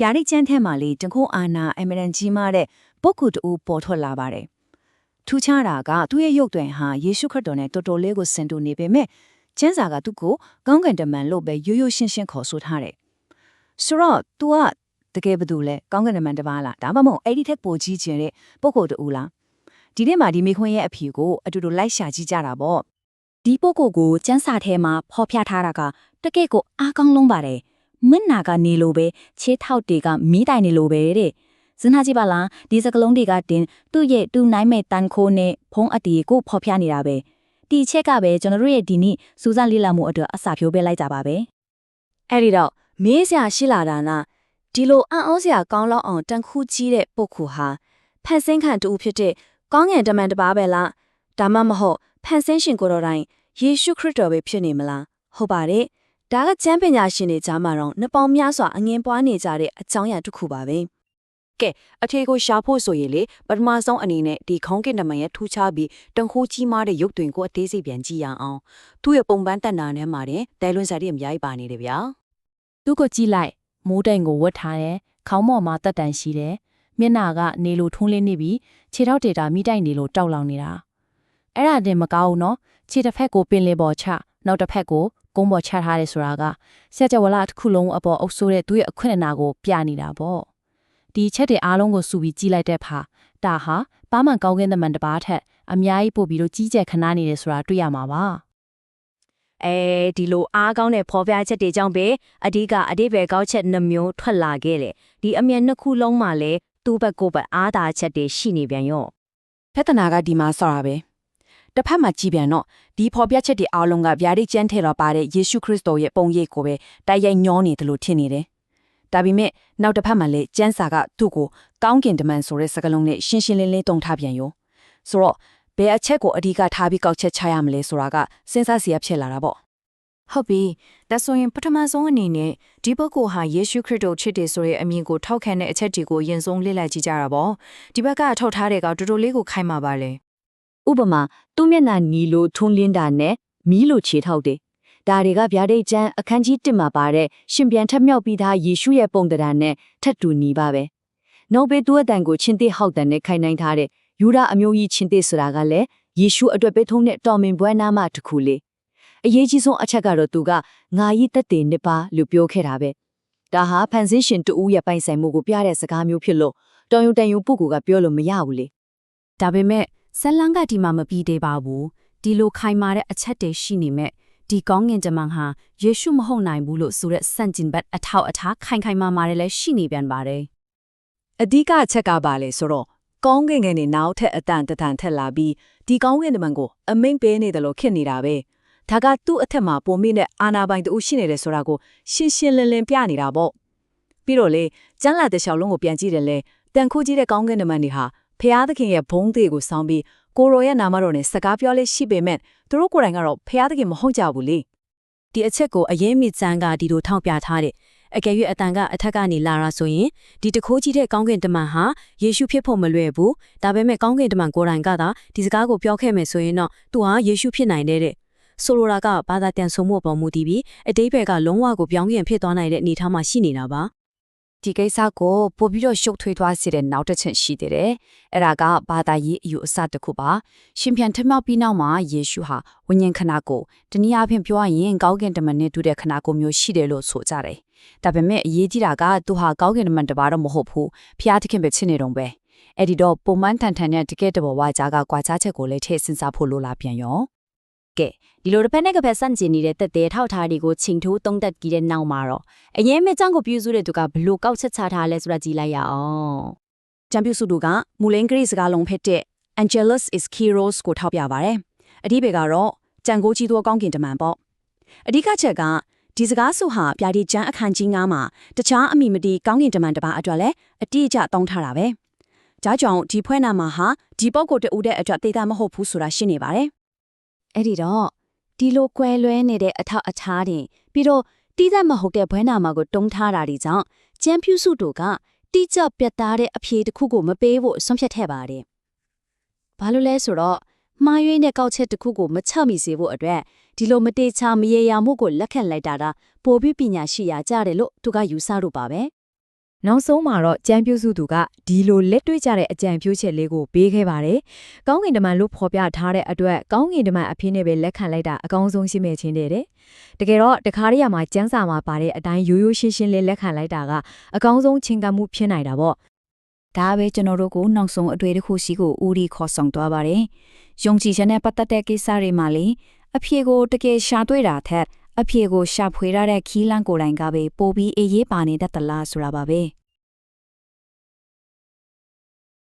ဗျာဒိတ်ကျမ်းထဲမှာလေတခုအာနာအမရန်ကြီးမားတဲ့ပုဂ္ဂိုလ်တူပေါ်ထွက်လာပါတယ်ထူးခြားတာကသူ့ရဲ့ရုပ်သွင်းဟာယေရှုခရစ်တော်နဲ့တော်တော်လေးကိုဆင်တူနေပေမဲ့ကျမ်းစာကသူ့ကိုကောင်းကင်တမန်လို့ပဲရိုးရိုးရှင်းရှင်းခေါ်ဆိုထားတယ်ဆိုတော့ तू ကတကယ်ဘာတူလဲကောင်းကင်တမန်တစ်ပါးလားဒါမှမဟုတ်အဲ့ဒီထက်ပိုကြီးကျယ်တဲ့ပုဂ္ဂိုလ်တူလားဒီနေ့မှာဒီမိခွန်းရဲ့အဖြေကိုအတူတူလိုက်ရှာကြည့်ကြတာပေါ့ဒီပုဂ္ဂိုလ်ကိုစန်းစာထဲမှာဖော်ပြထားတာကတကယ့်ကိုအားကောင်းလုံးပါတယ် မင်းနာကနေလိုပဲခြေထောက်တွေကမီးတိုင်နေလိုပဲတဲ့စဉ်းစားကြည့်ပါလားဒီစကလုံးတွေကတင်သူ့ရဲ့တူနိုင်မဲ့တန်ခိုးနဲ့ဖုံးအတီကိုဖော်ပြနေတာပဲဒီအချက်ကပဲကျွန်တော်တို့ရဲ့ဒီနေ့စူးစမ်းလေ့လာမှုအတွက်အစာဖြိုးပေးလိုက်ကြပါပဲအဲ့ဒီတော့မေးစရာရှိလာတာကဒီလိုအံ့ဩစရာကောင်းလောက်အောင်တန်ခုကြီးတဲ့ပုဂ္ဂိုလ်ဟာဖန်ဆင်းခံတူဖြစ်တဲ့ကောင်းငင်တမန်တစ်ပါးပဲလားဒါမှမဟုတ်ဖန်ဆင်းရှင်ကိုယ်တော်တိုင်ယေရှုခရစ်တော်ပဲဖြစ်နေမလားဟုတ်ပါတယ် ဒါကကျမ်းပညာရှင်တွေကြားမှာတော့နှစ်ပေါင်းများစွာအငင်းပွားနေကြတဲ့အကြောင်းအရာတစ်ခုပါပဲကဲအထေကိုရှာဖို့ဆိုရင်လေပထမဆုံးအနေနဲ့ဒီခေါင်းကင်နမန်ရဲ့ထူးခြားပြီးတန်ခိုးကြီးမားတဲ့ရုပ်သွင်းကိုအသေးစိတ်ပြန်ကြည့်ရအောင်သူ့ရဲ့ပုံပန်းတက်နာထဲမှာတဲ့ဒဲလွန်စာတွေအများကြီးပါနေတယ်ဗျာသူ့ကိုကြည့်လိုက်မိုးတိုင်ကိုဝတ်ထားတယ်ခေါင်းပေါ်မှာတက်တန်ရှိတယ်မျက်နှာကနေလိုထုံးလင်းနေပြီးခြေထောက်တေတာမိတိုက်နေလို့တောက်လောင်နေတာအဲ့ဒါတင်မကောင်းဘူးနော်ခြေတစ်ဖက်ကိုပင်လယ်ပေါ်ချနောက်တစ်ဖက်ကို ကုန်းပေါ်ချထားတယ်ဆိုတာကဆက်ကြဝဠာတစ်ခုလုံးအပေါ်အုပ်ဆိုးတဲ့သူ့ရဲ့အခွင့်အနာကိုပြနေတာပေါ့ဒီချက်တွေအားလုံးကိုစုပြီးကြည့်လိုက်တဲ့ဖာဒါဟာပါမန်ကောင်းကင်းသမန်တစ်ပါးထက်အများကြီးပို့ပြီးတော့ကြီးကျယ်ခနာနေတယ်ဆိုတာတွေ့ရမှာပါအဲဒီလိုအားကောင်းတဲ့ဖော်ပြချက်တွေကြောင့်ပဲအဓိကအတိပယ်ကောက်ချက်နှမျိုးထွက်လာခဲ့တယ်ဒီအမြင်နှစ်ခုလုံးမှာလည်းသူ့ဘက်ကိုယ်ဘက်အားသာချက်တွေရှိနေပြန်ရောပြဿနာကဒီမှာဆော်တာပဲ တစ်ဖက်မှာကြည်ပြန်တော့ဒီဖော်ပြချက်တွေအားလုံးကဗျာဒိတ်ကျမ်းထဲတော့ပါတဲ့ယေရှုခရစ်တော်ရဲ့ပုံရိပ်ကိုပဲတိုက်ရိုက်ညောနေတယ်လို့ထင်နေတယ်ဒါပေမဲ့နောက်တစ်ဖက်မှာလည်းကျမ်းစာကသူ့ကိုကောင်းကင်တမန်ဆိုတဲ့စကားလုံးနဲ့ရှင်းရှင်းလင်းလင်းတုံထားပြန်ရောဆိုတော့ဘယ်အချက်ကိုအဓိကထားပြီးကောက်ချက်ချရမလဲဆိုတာကစဉ်းစားစရာဖြစ်လာတာပေါ့ဟုတ်ပြီဒါဆိုရင်ပထမဆုံးအနေနဲ့ဒီပုဂ္ဂိုလ်ဟာယေရှုခရစ်တော်ချစ်တယ်ဆိုတဲ့အမြင်ကိုထောက်ခံတဲ့အချက်တွေကိုအရင်ဆုံးလေ့လာကြည့်ကြတာပေါ့ဒီဘက်ကထောက်ထားတဲ့ကတော်တော်လေးကိုခိုင်မာပါလေ ဥပမာသူ့မျက်နှာနီလိုထုံးလင်းတာနဲ့မီးလိုခြေထောက်တယ်ဒါတွေကဗျာဒိတ်ကျမ်းအခန်းကြီး1မှာပါတဲ့ရှင်ပြန်ထက်မြောက်ပြီးသားယေရှုရဲ့ပုံတရားနဲ့ထပ်တူညီပါပဲနောက်ဘေးသူ့အတန်ကိုချင်းသေးဟောက်တန်နဲ့ခိုင်နိုင်ထားတဲ့ယူဒအမျိုးကြီးချင်းသေးဆိုတာကလည်းယေရှုအတွက်ပဲထုံးတဲ့တော်မင်ပွဲနာမတစ်ခုလေးအရေးကြီးဆုံးအချက်ကတော့သူကငါကြီးတက်တဲ့နှစ်ပါလို့ပြောခဲ့တာပဲဒါဟာဖန်ဆင်းရှင်တူဦးရဲ့ပိုင်ဆိုင်မှုကိုပြတဲ့စကားမျိုးဖြစ်လို့တော်ယုံတန်ယုံပုဂ္ဂိုလ်ကပြောလို့မရဘူးလေဒါပေမဲ့ ဇက်လန်ကဒီမှာမပြီးသေးပါဘူးဒီလိုခိုင်မာတဲ့အချက်တွေရှိနေမဲ့ဒီကောင်းငင်တမန်ဟာယေရှုမဟုတ်နိုင်ဘူးလို့ဆိုတဲ့စန့်ကျင်ဘက်အထောက်အထားခိုင်ခိုင်မာမာတွေလည်းရှိနေပြန်ပါတယ်အဓိကအချက်ကပါလေဆိုတော့ကောင်းကင်ငယ်နေနောက်ထပ်အတန်တတန်ထက်လာပြီးဒီကောင်းကင်တမန်ကိုအမိန်ပေးနေတယ်လို့ခင်နေတာပဲဒါကသူ့အထက်မှာပုံမိတဲ့အာနာပိုင်တူရှိနေတယ်ဆိုတာကိုရှင်းရှင်းလင်းလင်းပြနေတာပေါ့ပြီးတော့လေကျန်းလာတဲ့ရှောက်လုံးကိုပြန်ကြည့်တယ်လေတန်ခိုးကြီးတဲ့ကောင်းကင်တမန်တွေဟာ ဖျားသခင်ရဲ့ဘုန်းသေးကိုစောင်းပြီးကိုရောရဲ့နာမတော်နဲ့စကားပြောလေးရှိပေမဲ့သူတို့ကိုယ်တိုင်ကတော့ဖျားသခင်မဟုတ်ကြဘူးလေဒီအချက်ကိုအရင်မြစ်စမ်းကဒီလိုထောက်ပြထားတယ်အကယ်၍အတန်ကအထက်ကနေလာတာဆိုရင်ဒီတခိုးကြီးတဲ့ကောင်းကင်တမန်ဟာယေရှုဖြစ်ဖို့မလွယ်ဘူးဒါပေမဲ့ကောင်းကင်တမန်ကိုယ်တိုင်ကသာဒီစကားကိုပြောခဲ့မယ်ဆိုရင်တော့သူဟာယေရှုဖြစ်နိုင်တယ်တဲ့ဆိုလိုတာကဘာသာပြန်ဆိုမှုပေါ်မူတည်ပြီးအတိတ်ဘက်ကလုံးဝကိုပြောင်းပြန်ဖြစ်သွားနိုင်တဲ့အနေအထားမှာရှိနေတာပါ ဒီကိစ္စကိုပို့ပြီးတော့ရှုပ်ထွေးသွားစေတဲ့နောက်တစ်ချက်ရှိသေးတယ်။အဲ့ဒါကဘာသာရေးအယူအဆတစ်ခုပါ။ရှင်ပြန်ထမြောက်ပြီးနောက်မှာယေရှုဟာဝိညာဉ်ခနာကိုတနည်းအားဖြင့်ပြောရရင်ကောင်းကင်တမန်နဲ့တူတဲ့ခနာကိုမျိုးရှိတယ်လို့ဆိုကြတယ်။ဒါပေမဲ့အရေးကြီးတာကသူဟာကောင်းကင်တမန်တစ်ပါးတော့မဟုတ်ဘူး။ဖျားသခင်ပဲချစ်နေတော့ပဲ။အဲ့ဒီတော့ပုံမှန်ထန်ထန်နဲ့တကယ်တဘောဝါကြားကကွာခြားချက်ကိုလည်းထည့်စဉ်းစားဖို့လိုလာပြန်ရော။ ကဲဒီလိုတစ်ဖက်နဲ့တစ်ဖက်ဆန့်ကျင်နေတဲ့တက်တဲ့ထောက်ထားတွေကိုချိန်ထိုးသုံးသက်ကြည့်တဲ့နောက်မှာတော့အရင်မဲ့ကြောင့်ကိုပြုစုတဲ့သူကဘလို့ကောက်ချက်ချထားလဲဆိုတာကြည့်လိုက်ရအောင်ကျမ်းပြုစုသူကမူလင်ဂရိစကားလုံးဖြစ်တဲ့ Angelus is Kyros ကိုထောက်ပြပါဗျ။အဓိပ္ပာယ်ကတော့ကြံကိုကြီးသောကောင်းကင်တမန်ပေါ့။အဓိကချက်ကဒီစကားစုဟာပြာဒီကျမ်းအခန်းကြီး9မှာတခြားအမိမတီကောင်းကင်တမန်တစ်ပါးအတွက်လည်းအတိအကျတောင်းထားတာပဲ။ဒါကြောင့်ဒီဖွဲ့နာမှာဟာဒီပုဂ္ဂိုလ်တူတဲ့အတွက်သိတာမဟုတ်ဘူးဆိုတာရှင်းနေပါတယ် အဲ့ဒီတော့ဒီလိုကွဲလွဲနေတဲ့အထောက်အထားတွေပြီးတော့တီးသက်မဟုတ်တဲ့ဘွဲနာမှာကိုတုံးထားတာတွေကြောင့်ကျန်းဖြူစုတို့ကတိကျပြတ်သားတဲ့အဖြေတစ်ခုကိုမပေးဖို့ဆုံးဖြတ်ခဲ့ပါတယ်။ဘာလို့လဲဆိုတော့မှားယွင်းတဲ့ကောက်ချက်တစ်ခုကိုမချမိစေဖို့အတွက်ဒီလိုမတေချာမရေရာမှုကိုလက်ခံလိုက်တာဒါပိုပြီးပညာရှိရာကြတယ်လို့သူကယူဆလို့ပါပဲ နောက်ဆုံးမှာတော့ကြံပြုစုသူကဒီလိုလက်တွေ့ကြတဲ့အကြံပြုချက်လေးကိုပေးခဲ့ပါတယ်။ကောင်းကင်တမန်လို့ဖော်ပြထားတဲ့အတွက်ကောင်းကင်တမန်အဖြစ်နဲ့ပဲလက်ခံလိုက်တာအကောင်းဆုံးရှိမဲ့ချင်းတဲ့တဲ့။တကယ်တော့တခါတရံမှာကျန်းစာမှာပါတဲ့အတိုင်းရိုးရိုးရှင်းရှင်းလေးလက်ခံလိုက်တာကအကောင်းဆုံးချင်းကပ်မှုဖြစ်နိုင်တာပေါ့။ဒါပဲကျွန်တော်တို့ကိုနောက်ဆုံးအတွေ့တစ်ခုစီကိုဦးရီခေါ်ဆောင်သွားပါတယ်။ယုံကြည်ချက်နဲ့ပတ်သက်တဲ့ကိစ္စတွေမှာလေအဖြေကိုတကယ်ရှာတွေ့တာထက် အဖြေကိုရှာဖွေရတဲ့ခီးလန်းကိုယ်တိုင်ကပဲပိုပြီးအေးရေးပါနေတတ်သလားဆိုတာပါပဲ။